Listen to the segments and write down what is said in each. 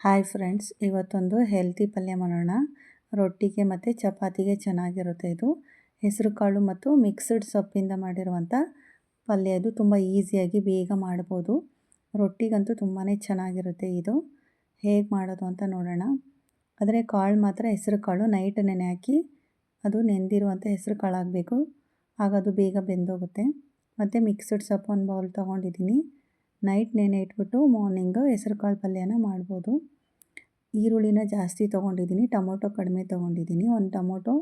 Hi friends ಇವತ್ತೊಂದು healthy ಪಲ್ಯ ಮಾಡೋಣ. ರೊಟ್ಟಿಗೆ ಮತ್ತು ಚಪಾತಿಗೆ ಚೆನ್ನಾಗಿರುತ್ತೆ ಇದು. ಹೆಸರು ಕಾಳು ಮತ್ತು ಮಿಕ್ಸ್ಡ್ ಸೊಪ್ಪಿಂದ ಮಾಡಿರುವಂಥ ಪಲ್ಯ ಇದು ತುಂಬ ಈಸಿಯಾಗಿ ಬೇಗ ಮಾಡ್ಬೋದು. ರೊಟ್ಟಿಗಂತೂ ತುಂಬಾ ಚೆನ್ನಾಗಿರುತ್ತೆ ಇದು. ಹೇಗೆ ಮಾಡೋದು ಅಂತ ನೋಡೋಣ. ಆದರೆ ಕಾಳು ಮಾತ್ರ ಹೆಸರು ಕಾಳು ನೈಟ್ ನೆನೆ ಹಾಕಿ ಅದು ನೆಂದಿರುವಂಥ ಹೆಸರು ಕಾಳು ಆಗಬೇಕು ಆಗ ಅದು ಬೇಗ ಬೆಂದೋಗುತ್ತೆ. ಮತ್ತು ಮಿಕ್ಸ್ಡ್ ಸೊಪ್ಪು ಒಂದು ಬೌಲ್ ತೊಗೊಂಡಿದ್ದೀನಿ. ನೈಟ್ ನೆನೆ ಇಟ್ಬಿಟ್ಟು ಮಾರ್ನಿಂಗು ಹೆಸರುಕಾಳು ಪಲ್ಯನ ಮಾಡ್ಬೋದು. ಈರುಳ್ಳಿನ ಜಾಸ್ತಿ ತೊಗೊಂಡಿದ್ದೀನಿ, ಟೊಮೊಟೊ ಕಡಿಮೆ ತೊಗೊಂಡಿದ್ದೀನಿ. ಒಂದು ಟೊಮೊಟೊ,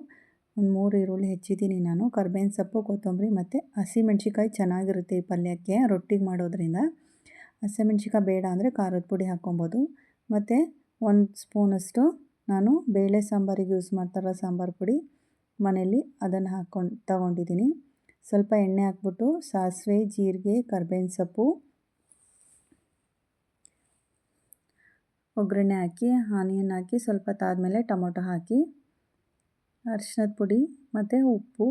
ಒಂದು ಮೂರು ಈರುಳ್ಳಿ ಹೆಚ್ಚಿದ್ದೀನಿ ನಾನು. ಕರ್ಬೇವಿನ ಸೊಪ್ಪು, ಕೊತ್ತಂಬರಿ ಮತ್ತು ಹಸಿಮೆಣ್ಸಿಕಾಯಿ ಚೆನ್ನಾಗಿರುತ್ತೆ ಈ ಪಲ್ಯಕ್ಕೆ ರೊಟ್ಟಿಗೆ ಮಾಡೋದ್ರಿಂದ. ಹಸಿಮೆಣ್ಸಿಕಾಯಿ ಬೇಡ ಅಂದರೆ ಖಾರದ ಪುಡಿ ಹಾಕ್ಕೊಬೋದು. ಮತ್ತು ಒಂದು ಸ್ಪೂನಷ್ಟು ನಾನು ಬೇಳೆ ಸಾಂಬಾರಿಗೆ ಯೂಸ್ ಮಾಡ್ತಾರೋ ಸಾಂಬಾರು ಪುಡಿ ಮನೇಲಿ ಅದನ್ನು ಹಾಕ್ಕೊಂಡು ತಗೊಂಡಿದ್ದೀನಿ. ಸ್ವಲ್ಪ ಎಣ್ಣೆ ಹಾಕ್ಬಿಟ್ಟು ಸಾಸಿವೆ, ಜೀರಿಗೆ, ಕರ್ಬೇವಿನ ಸೊಪ್ಪು ಒಗ್ಗರಣೆ ಹಾಕಿ, ಆನಿಯನ್ ಹಾಕಿ, ಸ್ವಲ್ಪ ತಾದಮೇಲೆ ಟೊಮೊಟೊ ಹಾಕಿ ಅರಿಶಿನದ ಪುಡಿ ಮತ್ತು ಉಪ್ಪು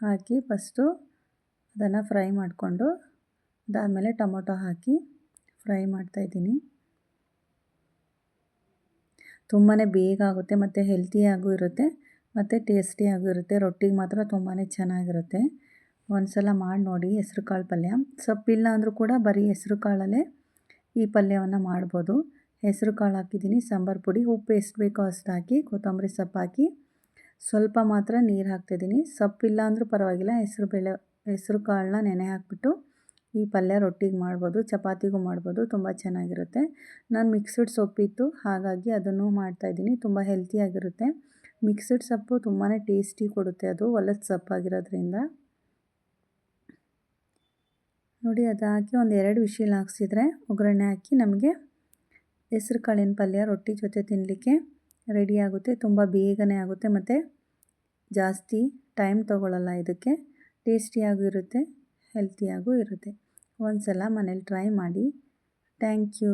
ಹಾಕಿ ಫಸ್ಟು ಅದನ್ನು ಫ್ರೈ ಮಾಡಿಕೊಂಡು, ಅದಾದಮೇಲೆ ಟೊಮೊಟೊ ಹಾಕಿ ಫ್ರೈ ಮಾಡ್ತಾಯಿದ್ದೀನಿ ತುಂಬಾ ಬೇಗ ಆಗುತ್ತೆ ಮತ್ತು ಹೆಲ್ತಿಯಾಗೂ ಇರುತ್ತೆ ಮತ್ತು ಟೇಸ್ಟಿಯಾಗೂ ಇರುತ್ತೆ, ರೊಟ್ಟಿಗೆ ಮಾತ್ರ ತುಂಬಾ ಚೆನ್ನಾಗಿರುತ್ತೆ. ಒಂದು ಸಲ ಮಾಡಿ ನೋಡಿ ಹೆಸ್ರು ಕಾಳು ಪಲ್ಯ. ಸೊಪ್ಪಿಲ್ಲ ಅಂದರೂ ಕೂಡ ಬರೀ ಹೆಸ್ರು ಕಾಳಲ್ಲೇ ಈ ಪಲ್ಯವನ್ನು ಮಾಡ್ಬೋದು. ಹೆಸರು ಕಾಳು ಹಾಕಿದ್ದೀನಿ. ಸಾಂಬಾರು ಪುಡಿ, ಉಪ್ಪು ಎಷ್ಟು ಬೇಕೋ ಅಷ್ಟು ಹಾಕಿ, ಕೊತ್ತಂಬರಿ ಸೊಪ್ಪು ಹಾಕಿ, ಸ್ವಲ್ಪ ಮಾತ್ರ ನೀರು ಹಾಕ್ತಿದ್ದೀನಿ ಸೊಪ್ಪಿಲ್ಲ ಅಂದರೂ ಪರವಾಗಿಲ್ಲ, ಹೆಸರು ಬೇಳೆ, ಹೆಸರು ಕಾಳನ್ನ ನೆನೆ ಹಾಕ್ಬಿಟ್ಟು ಈ ಪಲ್ಯ ರೊಟ್ಟಿಗೆ ಮಾಡ್ಬೋದು, ಚಪಾತಿಗೂ ಮಾಡ್ಬೋದು, ತುಂಬ ಚೆನ್ನಾಗಿರುತ್ತೆ. ನಾನು ಮಿಕ್ಸಡ್ ಸೊಪ್ಪಿತ್ತು ಹಾಗಾಗಿ ಅದನ್ನು ಮಾಡ್ತಾಯಿದ್ದೀನಿ ತುಂಬ ಹೆಲ್ತಿಯಾಗಿರುತ್ತೆ ಮಿಕ್ಸಡ್ ಸೊಪ್ಪು ತುಂಬಾ ಟೇಸ್ಟಿ ಕೊಡುತ್ತೆ ಅದು ಹೊಲದ ಸೊಪ್ಪಾಗಿರೋದ್ರಿಂದ ನೋಡಿ, ಅದು ಹಾಕಿ ಒಂದು ಎರಡು ವಿಷಯಲ್ಲಿ ಹಾಕ್ಸಿದ್ರೆ, ಒಗ್ಗರಣೆ ಹಾಕಿ ನಮಗೆ ಹೆಸ್ರು ಕಾಳಿನ ಪಲ್ಯ ರೊಟ್ಟಿ ಜೊತೆ ತಿನ್ನಲಿಕ್ಕೆ ರೆಡಿ ಆಗುತ್ತೆ, ತುಂಬ ಬೇಗನೆ ಆಗುತ್ತೆ ಮತ್ತು ಜಾಸ್ತಿ ಟೈಮ್ ತೊಗೊಳ್ಳಲ್ಲ ಇದಕ್ಕೆ. ಟೇಸ್ಟಿಯಾಗೂ ಇರುತ್ತೆ ಹೆಲ್ತಿಯಾಗೂ ಇರುತ್ತೆ. ಒಂದು ಸಲ ಮನೇಲಿ ಟ್ರೈ ಮಾಡಿ. Thank you